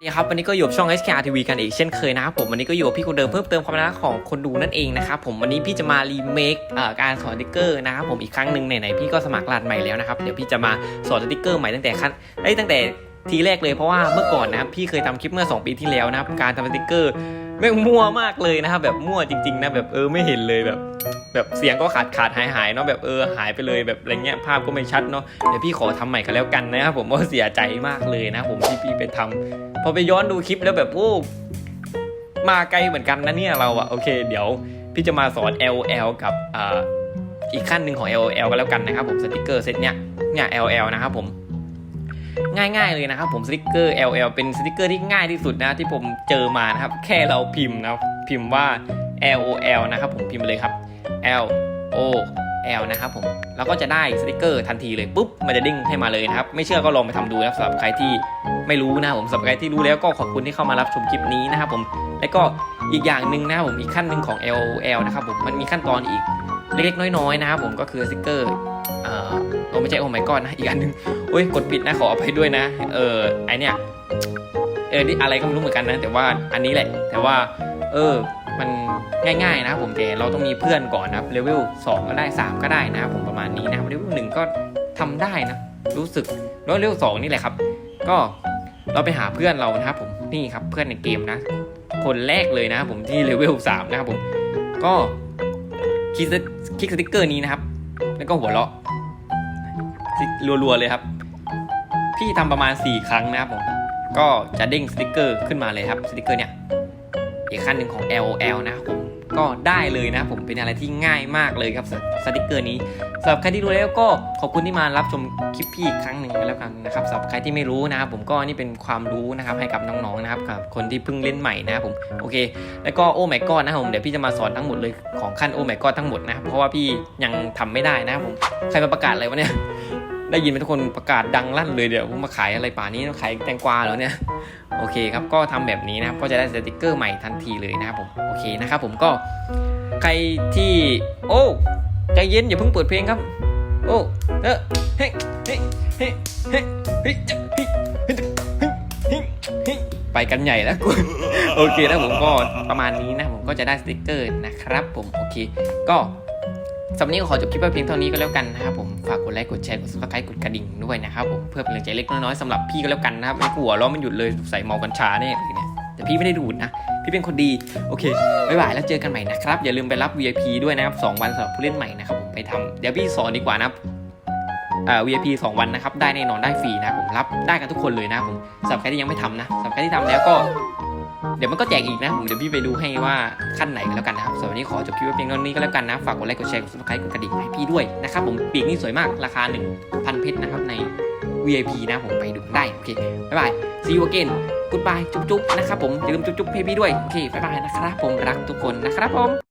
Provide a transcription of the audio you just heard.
นี่ครับวันนี้ก็อยู่กับช่อง HKR TV กันอีกเช่นเคยนะครับผมวันนี้ก็อยู่กับพี่คนเดิมเพิ่มเติมความน่ารักของคนดูนั่นเองนะครับผมวันนี้พี่จะมารีเมคเอ่อการสอนสติ๊กเกอร์นะครับผมอีกครั้งหนึ่งไหนๆพี่ก็สมัครรหัสใหม่แล้วนะครับเดี๋ยวพี่จะมาสอนสติ๊กเกอร์ใหม่ตั้งแต่ขั้นไอ้ตั้งแต่ทีแรกเลยเพราะว่าเมื่อก่อนนะครับพี่เคยทำคลิปเมื่อ 2 ปีที่แล้วนะครับการทำสติ๊กเกอร์แม่งมั่วมากเลยนะครับแบบมั่วจริงๆนะแบบเออไม่เห็นเลยแบบ แบบเสียงก็ขาดขาดหายหายเนาะแบบเออหายไปเลยแบบอะไรเงี้ยภาพก็ไม่ชัดเนาะเดี๋ยวพี่ขอทำใหม่กันแล้วกันนะครับผมว่าเสียใจมากเลยนะผมที่พี่ไปทำพอไปย้อนดูคลิปแล้วแบบโอ้มาไกลเหมือนกันนะเนี่ยเราอะโอเค เดี๋ยวพี่จะมาสอน LL กับอ่าอีกขั้นหนึ่งของ LL กันแล้วกันนะครับผมสติกเกอร์เซตเนี้ยเนี่ย LL นะครับผมง่ายๆเลยนะครับผมสติกเกอร์ LL เป็นสติกเกอร์ที่ง่ายที่สุดนะที่ผมเจอมานะครับแค่เราพิมพ์นะพิมพ์ว่า LOL นะครับผมพิมพ์ไปเลยครับ L O L นะครับผมแล้วก็จะได้สติกเกอร์ทันทีเลยปุ๊บมันจะดิ้งให้มาเลยนะครับ ไม่เชื่อก็ลองไปทำดูนะสำหรับใครที่ไม่รู้นะผมสำหรับใครที่รู้แล้วก็ขอบคุณที่เข้ามารับชมคลิปนี้นะครับผมและก็อีกอย่างหนึ่งนะผมอีกขั้นหนึ่งของ LOL นะครับผมมันมีขั้นตอนอีกเล็กๆน้อยๆนะครับผมก็คือสติกเกอร์เอ่อโอ้ไม่ใช่โอ้ไม่ก้อนนะอีกอันหนึ่งโอ้ยกดผิดนะขออภัยด้วยนะ เออไอเนี่ยเออนี่อะไรก็ไม่รู้เหมือนกันนะ แต่ว่าอันนี้แหละ แต่ว่า เออ มันง่ายๆนะครับผมแต่เราต้องมีเพื่อนก่อนนะครับเลเวล2ก็ได้ 3 ก็ได้นะครับผมประมาณนี้นะครับเลเวลหนึ่งก็ทำได้นะรู้สึกแล้วเลเวลสองนี่แหละครับ ก็เราไปหาเพื่อนเรานะครับผมนี่ครับเพื่อนในเกมนะ คนแรกเลยนะครับผมที่เลเวลสามนะครับผมก็คลิกสคลิกสติ๊กเกอร์นี้นะครับ แล้วก็หัวเราะรัวๆเลยครับ พี่ทำประมาณ 4 ครั้งนะครับผมก็จะเด้งสติ๊กเกอร์ขึ้นมาเลยครับสติ๊กเกอร์เนี่ย อีกขั้นหนึ่งของ LOL นะครับผมก็ได้เลยนะผมเป็นอะไรที่ง่ายมากเลยครับสติ๊กเกอร์นี้สำหรับใครที่รู้แล้วก็ขอบคุณที่มารับชมคลิปพี่อีกครั้งหนึ่งแล้วกันนะครับสำหรับใครที่ไม่รู้นะครับผมก็นี่เป็นความรู้นะครับให้กับน้องๆนะครับกับคนที่เพิ่งเล่นใหม่นะครับผมโอเค แล้วก็โอ้ my god นะครับผมเดี๋ยวพี่จะมาสอนทั้งหมดเลยของขั้นโอ้ my god ทั้งหมดนะครับเพราะว่าพี่ยังทำไม่ได้นะครับผมใครมาประกาศอะไรวะเนี่ย ได้ยินไหมทุกคนประกาศดังลั่นเลยเดี๋ยวผมมาขายอะไรป่านี้ขายแตงกวาแล้วเนี่ยโอเคครับก็ทำแบบนี้นะครับก็จะได้สติกเกอร์ใหม่ทันทีเลยนะครับผมโอเคนะครับผมก็ใครที่โอ้ใจเย็นอย่าเพิ่งเปิดเพลงครับ โอ้เออเฮ้เฮ้เฮ้เฮ้เฮ้เฮ้ไปกันใหญ่แล้วกูโอเคแล้วผมก็ประมาณนี้นะผมก็จะได้สติกเกอร์นะครับผมโอเคก็ สำหรับนี้ขอจบคลิปไว้เพียงเท่านี้ก็แล้วกันนะครับผม ฝากกดไลค์ กดแชร์ กดซับสไครต์กดกระดิ่งด้วยนะครับผม เพื่อเป็นกำลังใจเล็กน้อยๆสำหรับพี่ก็แล้วกันนะครับไม่กลัวล้อมันหยุดเลยใส่เมากัญชาแน่เลยเนี่ย แต่พี่ไม่ได้ดูดนะ พี่เป็นคนดี โอเคบ๊ายบายแล้วเจอกันใหม่นะครับ อย่าลืมไปรับ VIP ด้วยนะครับ2วันสำหรับผู้เล่นใหม่นะครับผมไปทำเดี๋ยวพี่สอนดีกว่านะครับเอ่อ VIP 2 วันนะครับ ได้แน่นอนได้ฟรีนะผมรับได้กันทุกคนเลยนะครับผมสำหรับใครที่ยังไม่ทำนะสำหรับใครที่ทำแล้วก็ เดี๋ยวมันก็แจกอีกนะผมเดี๋ยวพี่ไปดูให้ว่าขั้นไหนกันแล้วกันนะครับสำหรับวันนี้ขอจบคลิปไว้เพียงเท่านี้ก็แล้วกันนะ ฝากกดไลค์กดแชร์กดซับสไครต์กดกระดิ่งให้พี่ด้วยนะครับผมปีกนี่สวยมากราคา 1,000 เพชรนะครับใน VIP นะผมไปดูได้โอเคบ๊ายบาย see you again goodbye จุ๊บๆนะครับผมอย่าลืมจุ๊บๆให้พี่ด้วยโอเคบ๊ายบายนะครับผมรักทุกคนนะครับผม